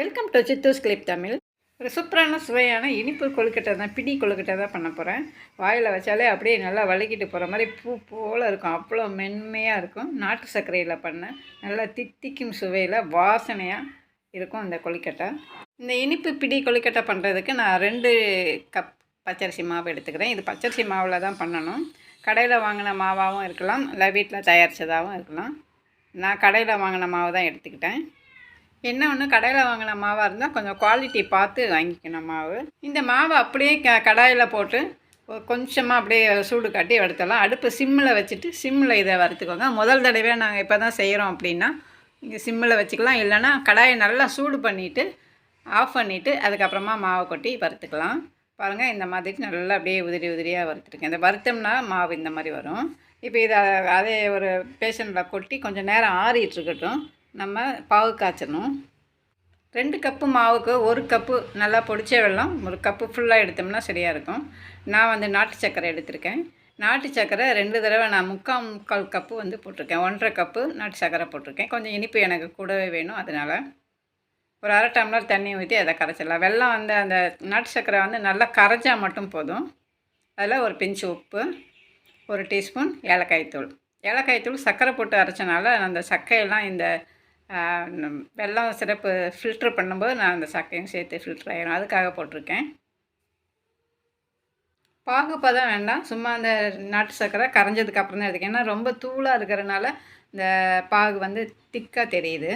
Welcome to Chithu's clip Tamil ஒரு சூப்பரான சுவையான இனிப்பு கொழுக்கட்டை தான் பிடி கொழுக்கட்டை தான் பண்ண போகிறேன் வாயில் வச்சாலே அப்படியே நல்லா வலிக்கிட்டு போகிற மாதிரி பூ போல் இருக்கும். அவ்வளோ மென்மையாக இருக்கும். நாட்டு சர்க்கரையில் பண்ணேன் நல்லா தித்திக்கும் சுவையில் வாசனையாக இருக்கும் இந்த கொழுக்கட்டை. இந்த இனிப்பு பிடி கொழுக்கட்டை பண்ணுறதுக்கு நான் ரெண்டு கப் பச்சரிசி மாவு எடுத்துக்கிறேன். இது பச்சரிசி மாவில் தான் பண்ணணும். கடையில் வாங்கின மாவாகவும் இருக்கலாம். இல்லை வீட்டில் தயாரித்ததாகவும் இருக்கலாம். நான் கடையில் வாங்கின மாவு தான் எடுத்துக்கிட்டேன். என்ன ஒன்று கடையில் வாங்கின மாவாக இருந்தால் கொஞ்சம் குவாலிட்டி பார்த்து வாங்கிக்கணும் மாவு. இந்த மாவை அப்படியே க கடாயில் போட்டு கொஞ்சமாக அப்படியே சூடு காட்டி வறுத்தலாம் அடுப்பு சிம்மில் வச்சுட்டு சிம்மில் இதை வறுத்துக்கோங்க. முதல் தடவை நாங்கள் இப்போ தான் செய்கிறோம் அப்படின்னா இங்கே சிம்மில் வச்சுக்கலாம். இல்லைன்னா கடாயை நல்லா சூடு பண்ணிவிட்டு ஆஃப் பண்ணிவிட்டு அதுக்கப்புறமா மாவை கொட்டி வறுத்துக்கலாம். பாருங்கள் இந்த மாதிரி நல்லா அப்படியே உதிரி உதிரியாக வறுத்துருக்கேன். இந்த வறுத்தோம்னா மாவு இந்த மாதிரி வரும். இப்போ இதை அதே ஒரு பேஷனில் கொட்டி கொஞ்சம் நேரம் ஆறிட்டு இருக்கட்டும். நம்ம பாவு காய்ச்சணும் ரெண்டு கப்பு மாவுக்கு ஒரு கப்பு நல்லா பொடிச்ச வெள்ளம் ஒரு கப்பு ஃபுல்லாக எடுத்தோம்னா சரியாக இருக்கும். நான் வந்து நாட்டு சர்க்கரை எடுத்திருக்கேன். நாட்டு சர்க்கரை ரெண்டு தடவை நான் முக்கால் முக்கால் கப்பு வந்து போட்டிருக்கேன். ஒன்றரை கப்பு நாட்டு சர்க்கரை போட்டிருக்கேன். கொஞ்சம் இனிப்பு எனக்கு கூடவே வேணும் அதனால். ஒரு அரை டம்ளர் தண்ணி ஊற்றி அதை கரைச்சிடலாம். வெல்லம் வந்து அந்த நாட்டு சர்க்கரை வந்து நல்லா கரைஞ்சால் மட்டும் போதும். அதில் ஒரு பிஞ்சு உப்பு ஒரு டீஸ்பூன் ஏலக்காய் தூள். ஏலக்காய் தூள் சர்க்கரை போட்டு அரைச்சனால அந்த சக்கையெல்லாம் இந்த வெள்ளம் சிறப்பு ஃபில்ட்ரு பண்ணும்போது நான் அந்த சக்கையும் சேர்த்து ஃபில்ட்ரு ஆகிடும் அதுக்காக போட்டிருக்கேன். பாகுப்பதம் வேண்டாம். சும்மா அந்த நாட்டு சர்க்கரை கரைஞ்சதுக்கு அப்புறம் தான் எடுத்துக்கேன் ஏன்னா ரொம்ப தூளாக இருக்கிறனால இந்த பாகு வந்து திக்காக தெரியுது.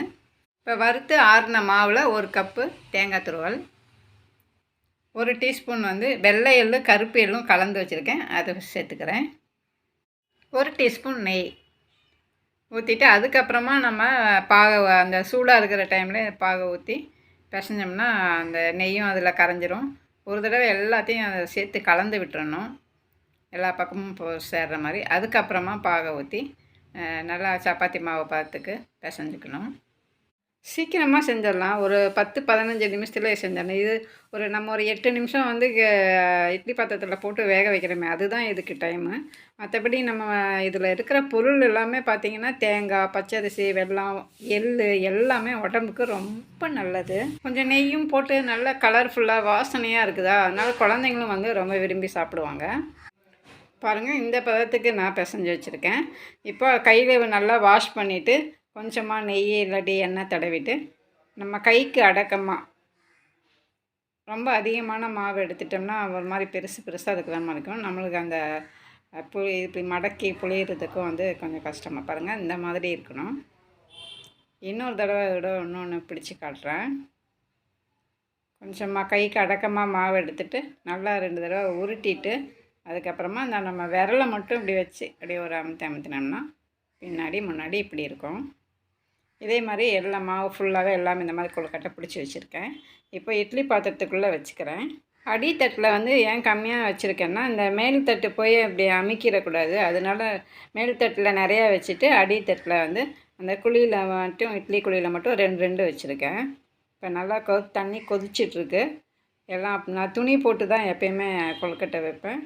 இப்போ வறுத்து ஆறின மாவில் ஒரு கப்பு தேங்காய் துருவல் ஒரு டீஸ்பூன் வந்து வெள்ளை எள்ளு கருப்பு எள்ளும் கலந்து வச்சுருக்கேன். அதை சேர்த்துக்கிறேன். ஒரு டீஸ்பூன் நெய். ஊற்றிட்டு அதுக்கப்புறமா நம்ம பாகை அந்த சூடாக இருக்கிற டைமில் பாகை ஊற்றி பிசைஞ்சோம்னா அந்த நெய்யும் அதில் கரைஞ்சிரும். ஒரு தடவை எல்லாத்தையும் அதை சேர்த்து கலந்து விட்டுறணும். எல்லா பக்கமும் போ சேர்ற மாதிரி. அதுக்கப்புறமா பாகை ஊற்றி நல்லா சப்பாத்தி மாவு பார்த்துக்கு பிசைஞ்சுக்கணும். சீக்கிரமாக செஞ்சிடலாம். ஒரு பத்து பதினஞ்சு நிமிஷத்துல செஞ்சிடலாம். இது ஒரு நம்ம ஒரு எட்டு நிமிஷம் வந்து க- இட்லி பாத்திரத்தில் போட்டு வேக வைக்கிறோமே அதுதான் இதுக்கு டைமு மற்றபடி நம்ம இதில் இருக்கிற பொருள் எல்லாமே பார்த்திங்கன்னா தேங்காய் பச்சரிசி வெல்லம் எள் எல்லாமே உடம்புக்கு ரொம்ப நல்லது. கொஞ்சம் நெய்யும் போட்டு நல்லா கலர்ஃபுல்லாக வாசனையாக இருக்குதா? அதனால் குழந்தைங்களும் வந்து ரொம்ப விரும்பி சாப்பிடுவாங்க. பாருங்கள் இந்த பதத்துக்கு நான் பிசைஞ்சு வச்சுருக்கேன். இப்போ கையில் நல்லா வாஷ் பண்ணிவிட்டு கொஞ்சமாக நெய் இல்லாட்டி எண்ணெய் தடவிட்டு நம்ம கைக்கு அடக்கமாக ரொம்ப அதிகமான மாவு எடுத்துட்டோம்னா ஒரு மாதிரி பெருசு பெருசாக இருக்கிற மாதிரி இருக்கும். நம்மளுக்கு அந்த புளி இப்படி மடக்கி புளியறதுக்கும் வந்து கொஞ்சம் கஷ்டமாக பாருங்கள் இந்த மாதிரி இருக்கணும். இன்னொரு தடவை இதோட இன்னொன்று பிடிச்சி காட்டுறேன். கொஞ்சமாக கைக்கு அடக்கமாக மாவு எடுத்துட்டு நல்லா ரெண்டு தடவை உருட்டிட்டு அதுக்கப்புறமா இந்த நம்ம விரலை மட்டும் இப்படி வச்சு அப்படியே ஒரு அமுத்தி அமுத்தினோம்னா பின்னாடி முன்னாடி இப்படி இருக்கும். இதே மாதிரி எல்லா மாவு ஃபுல்லாகவே எல்லாமே இந்த மாதிரி கொழுக்கட்டை பிடிச்சி வச்சுருக்கேன். இப்போ இட்லி பாத்திரத்துக்குள்ளே வச்சுக்கிறேன். அடித்தட்டில் வந்து ஏன் கம்மியாக வச்சுருக்கேன்னா இந்த மேல் தட்டு போய் அப்படி அமைக்கிடக்கூடாது. அதனால மேல் தட்டில் நிறையா வச்சுட்டு அடித்தட்டில் வந்து அந்த குழியில் மட்டும் இட்லி குழியில் மட்டும் ரெண்டு ரெண்டு வச்சுருக்கேன். இப்போ நல்லா கொ தண்ணி கொதிச்சிட்ருக்கு. எல்லாம் நான் துணி போட்டு தான் எப்பயுமே கொழுக்கட்டை வைப்பேன்.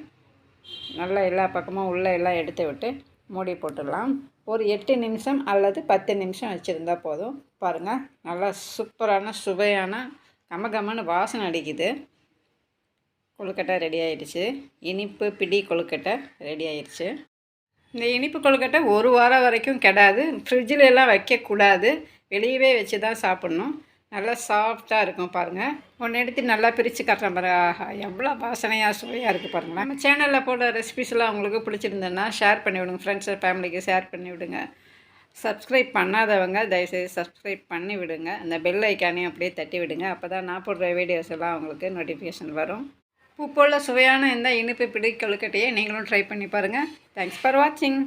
நல்லா எல்லா பக்கமும் உள்ளே எல்லாம் எடுத்து விட்டு மூடி போட்டுடலாம். ஒரு எட்டு நிமிஷம் அல்லது பத்து நிமிஷம் வச்சுருந்தா போதும். பாருங்கள் நல்லா சூப்பரான சுவையான கமகமன்னு வாசனை அடிக்குது. கொழுக்கட்டை ரெடி ஆயிடுச்சு. இனிப்பு பிடி கொழுக்கட்டை ரெடி ஆயிடுச்சு. இந்த இனிப்பு கொழுக்கட்டை ஒரு வாரம் வரைக்கும் கெடாது. ஃப்ரிட்ஜில் எல்லாம் வைக்கக்கூடாது. வெளியவே வச்சு தான் சாப்பிட்ணும். நல்லா சாஃப்டாக இருக்கும் பாருங்கள் ஒன்று எடுத்து நல்லா பிரித்து காட்டுறேன் பாரு ஆஹா எவ்வளோ வாசனையாக சுவையாக இருக்குது பாருங்களேன். நம்ம சேனலில் போடுற ரெசிபிஸ்லாம் உங்களுக்கு பிடிச்சிருந்ததுன்னா ஷேர் பண்ணி விடுங்க. ஃப்ரெண்ட்ஸ் ஃபேமிலிக்கு ஷேர் பண்ணி விடுங்க. சப்ஸ்கிரைப் பண்ணாதவங்க தயவுசெய்து சப்ஸ்கிரைப் பண்ணி விடுங்க. அந்த பெல் ஐக்கானையும் அப்படியே தட்டி விடுங்க. அப்போ தான் நான் போடுற வீடியோஸ் எல்லாம் உங்களுக்கு நோட்டிஃபிகேஷன் வரும். பூ போல் சுவையான இந்த இனிப்பு பிடி கொழுக்கட்டையை நீங்களும் ட்ரை பண்ணி பாருங்கள் தேங்க்ஸ் ஃபார் வாட்சிங்